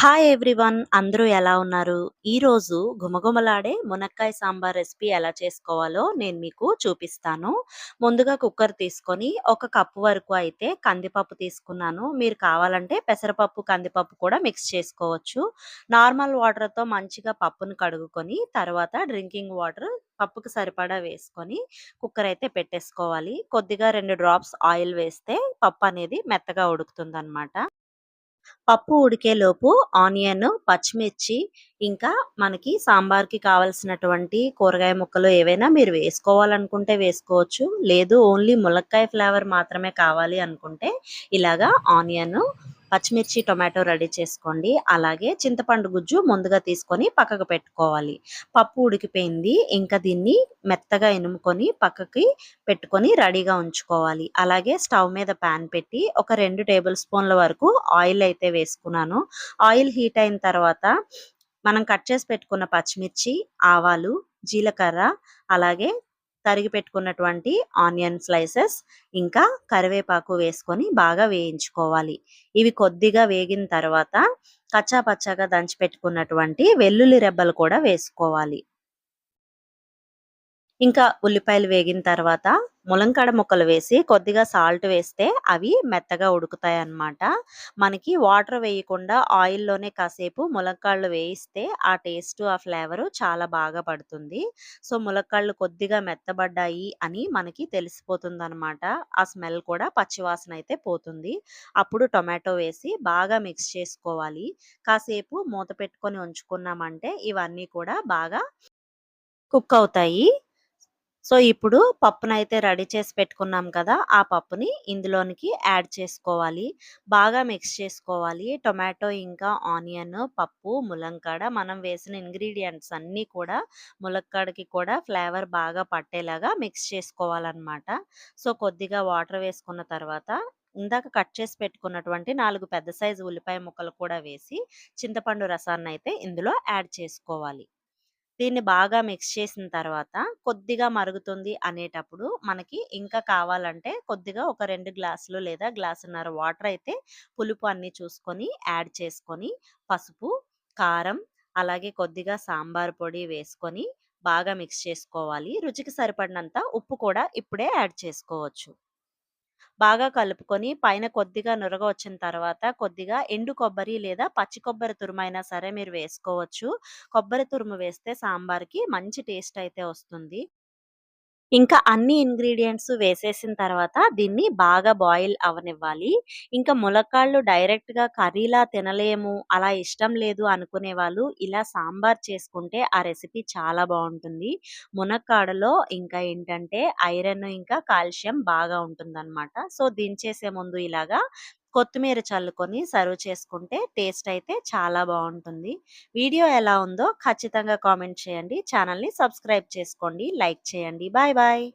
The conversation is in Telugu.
హాయ్ ఎవ్రీవన్ అందరూ ఎలా ఉన్నారు? ఈరోజు గుమగుమలాడే మునక్కాయ సాంబార్ రెసిపీ ఎలా చేసుకోవాలో నేను మీకు చూపిస్తాను. ముందుగా కుక్కర్ తీసుకొని ఒక కప్పు వరకు అయితే కందిపప్పు తీసుకున్నాను. మీరు కావాలంటే పెసరపప్పు, కందిపప్పు కూడా మిక్స్ చేసుకోవచ్చు. నార్మల్ వాటర్‌తో మంచిగా పప్పును కడుగుకొని తర్వాత డ్రింకింగ్ వాటర్ పప్పుకు సరిపడా వేసుకొని కుక్కర్ అయితే పెట్టేసుకోవాలి. కొద్దిగా రెండు డ్రాప్స్ ఆయిల్ వేస్తే పప్పు అనేది మెత్తగా ఉడుకుతుందనమాట. పప్పు ఉడికేలోపు ఆనియన్, పచ్చిమిర్చి ఇంకా మనకి సాంబార్‌కి కావాల్సినటువంటి కూరగాయ ముక్కలు ఏవైనా మీరు వేసుకోవాలనుకుంటే వేసుకోవచ్చు. లేదు ఓన్లీ ములక్కాయ ఫ్లేవర్ మాత్రమే కావాలి అనుకుంటే ఇలాగా ఆనియన్, పచ్చిమిర్చి, టొమాటో రెడీ చేసుకోండి. అలాగే చింతపండు గుజ్జు ముందుగా తీసుకొని పక్కకు పెట్టుకోవాలి. పప్పు ఉడికిపోయింది. ఇంకా దీన్ని మెత్తగా ఇనుముకొని పక్కకి పెట్టుకొని రెడీగా ఉంచుకోవాలి. అలాగే స్టవ్ మీద పాన్ పెట్టి ఒక రెండు టేబుల్ స్పూన్ల వరకు ఆయిల్ అయితే వేసుకున్నాను. ఆయిల్ హీట్ అయిన తర్వాత మనం కట్ చేసి పెట్టుకున్న పచ్చిమిర్చి, ఆవాలు, జీలకర్ర అలాగే తరిగి పెట్టుకున్నటువంటి ఆనియన్ స్లైసెస్ ఇంకా కరివేపాకు వేసుకొని బాగా వేయించుకోవాలి. ఇవి కొద్దిగా వేగిన తర్వాత కచ్చా పచ్చాగా దంచి పెట్టుకున్నటువంటి వెల్లుల్లి రెబ్బలు కూడా వేసుకోవాలి. ఇంకా ఉల్లిపాయలు వేగిన తర్వాత ములంకాడ ముక్కలు వేసి కొద్దిగా సాల్ట్ వేస్తే అవి మెత్తగా ఉడుకుతాయి అన్నమాట మనకి వాటర్ వేయకుండా ఆయిల్‌లోనే కాసేపు ములక్కాళ్ళు వేయిస్తే ఆ టేస్ట్ ఆ ఫ్లేవరు చాలా బాగా పడుతుంది. సో, ములక్కాడలు కొద్దిగా మెత్తబడ్డాయి అని మనకి తెలిసిపోతుంది అనమాట ఆ స్మెల్ కూడా పచ్చివాసన అయితే పోతుంది. అప్పుడు టొమాటో వేసి బాగా మిక్స్ చేసుకోవాలి. కాసేపు మూత పెట్టుకొని ఉంచుకున్నామంటే ఇవన్నీ కూడా బాగా కుక్ అవుతాయి. సో, ఇప్పుడు పప్పునైతే రెడీ చేసి పెట్టుకున్నాం కదా! ఆ పప్పుని ఇందులోనికి యాడ్ చేసుకోవాలి. బాగా మిక్స్ చేసుకోవాలి. టొమాటో ఇంకా ఆనియన్, పప్పు, ములంకాడ మనం వేసిన ఇంగ్రీడియంట్స్ అన్నీ కూడా ములక్కాడకి కూడా ఫ్లేవర్ బాగా పట్టేలాగా మిక్స్ చేసుకోవాలన్నమాట సో, కొద్దిగా వాటర్ వేసుకున్న తర్వాత ఇందాక కట్ చేసి పెట్టుకున్నటువంటి నాలుగు పెద్ద సైజు ఉల్లిపాయ ముక్కలు కూడా వేసి చింతపండు రసాన్ని అయితే ఇందులో యాడ్ చేసుకోవాలి. దీన్ని బాగా మిక్స్ చేసిన తర్వాత కొద్దిగా మరుగుతుంది అనేటప్పుడు మనకి ఇంకా కావాలంటే కొద్దిగా ఒక రెండు గ్లాసులు లేదా గ్లాసున్నర వాటర్ అయితే పులుపు అన్నీ చూసుకొని యాడ్ చేసుకొని పసుపు, కారం అలాగే కొద్దిగా సాంబార్ పొడి వేసుకొని బాగా మిక్స్ చేసుకోవాలి. రుచికి సరిపడినంత ఉప్పు కూడా ఇప్పుడే యాడ్ చేసుకోవచ్చు. బాగా కలుపుకొని పైన కొద్దిగా నురగ వచ్చిన తర్వాత కొద్దిగా ఎండు కొబ్బరి లేదా పచ్చి కొబ్బరి తురుమైనా సరే మీరు వేసుకోవచ్చు. కొబ్బరి తురుము వేస్తే సాంబార్‌కి మంచి టేస్ట్ అయితే వస్తుంది. ఇంకా అన్ని ఇంగ్రీడియంట్స్ వేసేసిన తర్వాత దీన్ని బాగా బాయిల్ అవ్వనివ్వాలి. ఇంకా ములక్కాళ్ళు డైరెక్ట్‌గా కర్రీలా తినలేము, అలా ఇష్టం లేదు అనుకునే వాళ్ళు ఇలా సాంబార్ చేసుకుంటే ఆ రెసిపీ చాలా బాగుంటుంది మునక్కాడలో ఇంకా ఏంటంటే ఐరన్ ఇంకా కాల్షియం బాగా ఉంటుందనమాట. సో, దించేసే ముందు ఇలాగా కొత్తిమీర చల్లుకొని సర్వ్ చేసుకుంటే టేస్ట్ అయితే చాలా బాగుంటుంది వీడియో ఎలా ఉందో ఖచ్చితంగా కామెంట్ చేయండి. ఛానల్ని సబ్స్క్రైబ్ చేసుకోండి. లైక్ చేయండి. Bye bye.